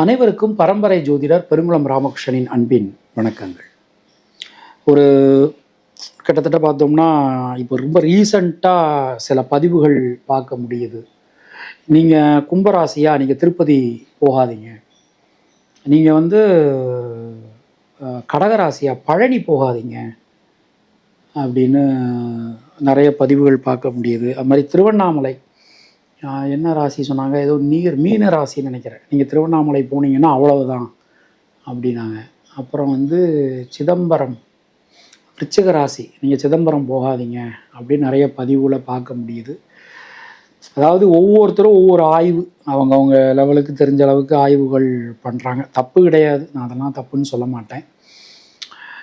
அனைவருக்கும் பரம்பரை ஜோதிடர் பெருங்குளம் ராமகிருஷ்ணனின் அன்பின் வணக்கங்கள். ஒரு கிட்டத்தட்ட பார்த்தோம்னா இப்போ ரொம்ப ரீசண்டாக சில பதிவுகள் பார்க்க முடியுது. நீங்கள் கும்பராசியாக நீங்கள் திருப்பதி போகாதீங்க. நீங்கள் வந்து கடகராசியாக கடகராசியா பழனி போகாதீங்க. அப்படின்னு நிறைய பதிவுகள் பார்க்க முடியுது. அது மாதிரி திருவண்ணாமலை என்ன ராசி சொன்னாங்க? ஏதோ நீர் மீன ராசின்னு நினைக்கிறேன். நீங்கள் திருவண்ணாமலை போனீங்கன்னா அவ்வளவுதான் அப்படின்னாங்க. அப்புறம் வந்து சிதம்பரம். ரிச்சக ராசி. நீங்கள் சிதம்பரம் போகாதீங்க அப்படின்னு நிறைய பதிவில் பார்க்க முடியுது. அதாவது ஒவ்வொருத்தரும் ஒவ்வொரு ஆய்வு. அவங்கவுங்க லெவலுக்கு தெரிஞ்ச அளவுக்கு ஆய்வுகள் பண்ணுறாங்க தப்பு கிடையாது. நான் அதெல்லாம் தப்புன்னு சொல்ல மாட்டேன்.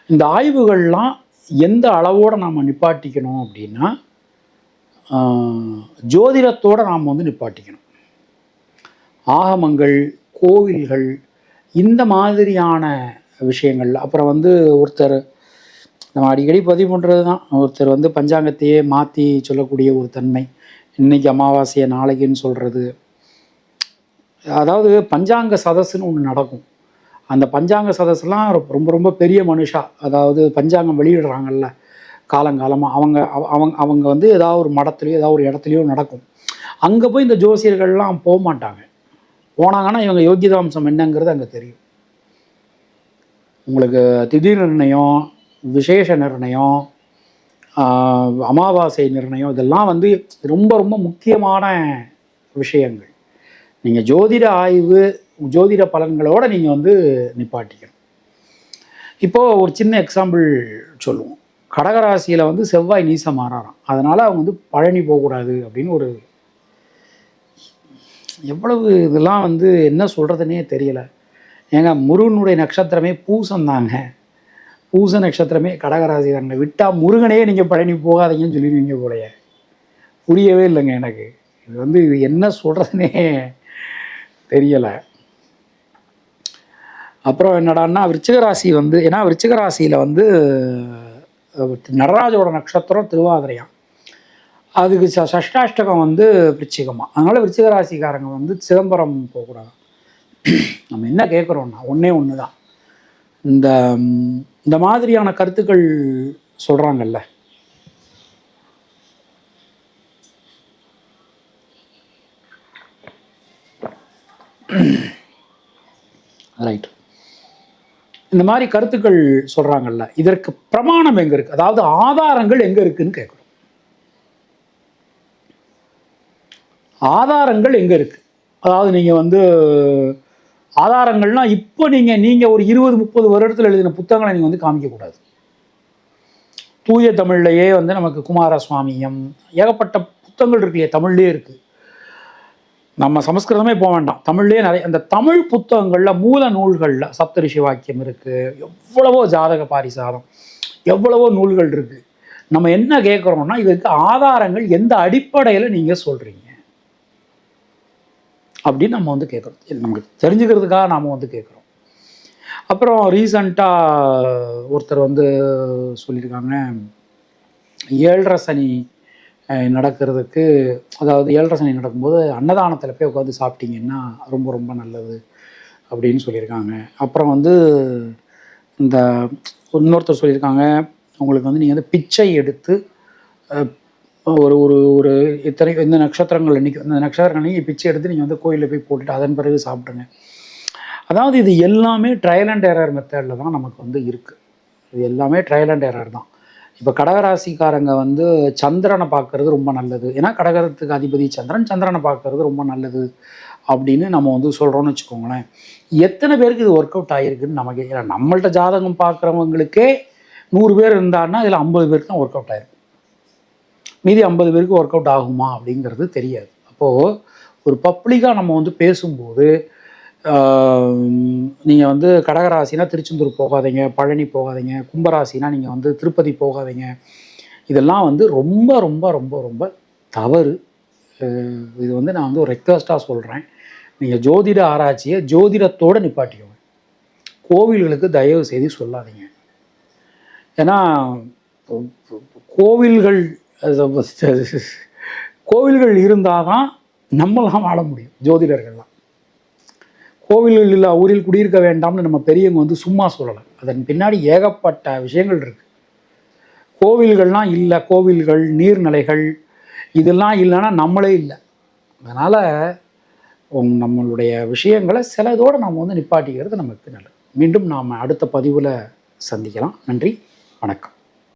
இந்த ஆய்வுகள்லாம் எந்த அளவோடு நாம் நிப்பாட்டிக்கணும் அப்படின்னா ஜோதிடத்தோடு நாம் வந்து நிப்பாட்டிக்கணும். ஆகமங்கள் கோவில்கள் இந்த மாதிரியான விஷயங்கள். அப்புறம் வந்து ஒருத்தர் நம்ம அடிக்கடி பதிவு பண்ணுறது தான் ஒருத்தர் வந்து பஞ்சாங்கத்தையே மாற்றி சொல்லக்கூடிய ஒரு தன்மை. இன்னைக்கு அமாவாசையை நாளைக்குன்னு சொல்கிறது அதாவது பஞ்சாங்க சதஸ்ன்னு ஒன்று நடக்கும். அந்த பஞ்சாங்க சதஸ்லாம் ரொம்ப ரொம்ப பெரிய மனுஷா. அதாவது பஞ்சாங்கம் வெளியிடுறாங்கல்ல. காலங்காலமாக அவங்க அவ- அவங்க அவங்க வந்து ஏதாவது ஒரு மடத்துலையோ ஏதாவது ஒரு இடத்துலையோ நடக்கும். அங்கே போய் இந்த ஜோசியர்கள்லாம் போக மாட்டாங்க போனாங்கன்னா இவங்க யோகிதாம்சம் என்னங்கிறது அங்கே தெரியும். உங்களுக்கு திதி நிர்ணயம் விசேஷ நிர்ணயம் அமாவாசை நிர்ணயம் இதெல்லாம் வந்து ரொம்ப ரொம்ப முக்கியமான விஷயங்கள். நீங்கள் ஜோதிட ஆய்வு ஜோதிட பலன்களோடு நீங்கள் வந்து நிப்பாட்டிக்கணும். இப்போது ஒரு சின்ன எக்ஸாம்பிள் சொல்லுவோம். கடகராசியில் வந்து செவ்வாய் நீசம் மாறாராம். அதனால் அவங்க வந்து பழனி போகக்கூடாது அப்படின்னு ஒரு எவ்வளவு இதெல்லாம் வந்து என்ன சொல்கிறதுனே தெரியலை. ஏங்க முருகனுடைய நட்சத்திரமே பூசம் தாங்க. பூச நட்சத்திரமே கடகராசி தாங்க விட்டால் முருகனே நீங்கள் பழனி போகாதீங்கன்னு சொல்லிடுவீங்க போலயே. புரியவே இல்லைங்க எனக்கு. இது வந்து இது என்ன சொல்கிறதுனே தெரியலை. அப்புறம் என்னடான்னா விருச்சிக ராசி வந்து ஏன்னா விருச்சிக ராசியில் வந்து நடராஜோட நட்சத்திரம் திருவாதிரையாம் அதுக்கு ச சஷ்டாஷ்டகம் வந்து விருச்சிகமாக அதனால் விருச்சிக ராசிக்காரங்க வந்து சிதம்பரம் போகக்கூடாது. நம்ம என்ன கேட்குறோம்னா ஒன்றே ஒன்று தான் இந்த இந்த மாதிரியான கருத்துக்கள் சொல்கிறாங்கல்ல ரைட் இந்த மாதிரி கருத்துக்கள் சொல்கிறாங்கல்ல இதற்கு பிரமாணம் எங்கே இருக்குது அதாவது ஆதாரங்கள் எங்கே இருக்குன்னு கேட்குறோம் ஆதாரங்கள் எங்கே இருக்குது அதாவது நீங்கள் வந்து ஆதாரங்கள்னா இப்போ நீங்கள் நீங்கள் ஒரு இருபது முப்பது வருடத்தில் எழுதின புத்தகங்களை நீங்கள் வந்து காமிக்கக்கூடாது. தூய தமிழ்லையே வந்து நமக்கு குமாரசுவாமியம் ஏகப்பட்ட புத்தகங்கள் இருக்கு இல்லையா? தமிழ்லேயே இருக்குது நம்ம சமஸ்கிருதமே போக வேண்டாம். தமிழ்லேயே நிறைய அந்த தமிழ் புத்தகங்களில் மூல நூல்களில் சப்தரிஷி வாக்கியம் இருக்குது எவ்வளவோ ஜாதக பாரிசாதம் எவ்வளவோ நூல்கள் இருக்குது நம்ம என்ன கேட்குறோம்னா இதற்கு ஆதாரங்கள் எந்த அடிப்படையில் நீங்கள் சொல்கிறீங்க அப்படின்னு நம்ம வந்து கேட்குறோம் நமக்கு தெரிஞ்சுக்கிறதுக்காக நாம் வந்து கேட்குறோம் அப்புறம் ரீசண்டாக ஒருத்தர் வந்து சொல்லியிருக்காங்க ஏழரை சனி நடக்கிறதுக்கு அதாவது ஏழரை சனி நடக்கும்போது அன்னதானத்தில் போய் உட்காந்து சாப்பிட்டீங்கன்னா ரொம்ப ரொம்ப நல்லது அப்படின்னு சொல்லியிருக்காங்க. அப்புறம் வந்து இந்த இன்னொருத்தர் சொல்லியிருக்காங்க உங்களுக்கு வந்து நீங்கள் வந்து பிச்சை எடுத்து ஒரு ஒரு ஒரு இத்தனை இந்த நட்சத்திரங்கள் அன்றைக்கி இந்த நட்சத்திரங்கள் அன்றைக்கி பிச்சை எடுத்து நீங்கள் வந்து கோயிலில் போய் போட்டுட்டு அதன் பிறகு சாப்பிடுங்க. அதாவது இது எல்லாமே ட்ரையல் அண்ட் எரர் மெத்தடில் தான் நமக்கு வந்து இருக்குது இது எல்லாமே ட்ரையல் அண்ட் எரர் தான். இப்போ கடகராசிக்காரங்க வந்து சந்திரனை பார்க்கறது ரொம்ப நல்லது. ஏன்னா கடகரத்துக்கு அதிபதி சந்திரன் சந்திரனை பார்க்கறது ரொம்ப நல்லது அப்படின்னு நம்ம வந்து சொல்கிறோம்னு வச்சுக்கோங்களேன். எத்தனை பேருக்கு இது ஒர்க் அவுட் ஆகிருக்குன்னு நமக்கு ஏன்னா நம்மள்ட்ட ஜாதகம் பார்க்குறவங்களுக்கே நூறு பேர் இருந்தாருன்னா இதில் ஐம்பது பேருக்கு தான் ஒர்க் அவுட் ஆகிருக்கும் மீதி ஐம்பது பேருக்கு ஒர்க் அவுட் ஆகுமா அப்படிங்கிறது தெரியாது. அப்போது ஒரு பப்ளிக்காக நம்ம வந்து பேசும்போது நீங்கள் வந்து கடகராசினா திருச்செந்தூர் போகாதீங்க பழனி போகாதீங்க கும்பராசினா நீங்கள் வந்து திருப்பதி போகாதீங்க. இதெல்லாம் வந்து ரொம்ப ரொம்ப ரொம்ப ரொம்ப தவறு. இது வந்து நான் வந்து ஒரு ரெக்வஸ்ட்டாக சொல்கிறேன் நீங்கள் ஜோதிட ஆராய்ச்சியை ஜோதிடத்தோடு நிப்பாட்டிக்கோங்க. கோவில்களுக்கு தயவு செய்து சொல்லாதீங்க. ஏன்னா கோவில்கள் கோவில்கள் இருந்தால் தான் நம்மளாம் வாழ முடியும் ஜோதிடர்கள்லாம். கோவில்கள் இல்லை ஊரில் குடியிருக்க வேண்டாம்னு நம்ம பெரியவங்க வந்து சும்மா சொல்லலை. அதன் பின்னாடி ஏகப்பட்ட விஷயங்கள் இருக்குது கோவில்கள்லாம் இல்லை கோவில்கள் நீர்நிலைகள் இதெல்லாம் இல்லைன்னா நம்மளே இல்லை. அதனால் நம்மளுடைய விஷயங்களை சிலதோடு நம்ம வந்து நிப்பாட்டிக்கிறது நமக்கு நல்லது. மீண்டும் நாம் அடுத்த பதிவில் சந்திக்கலாம். நன்றி வணக்கம்.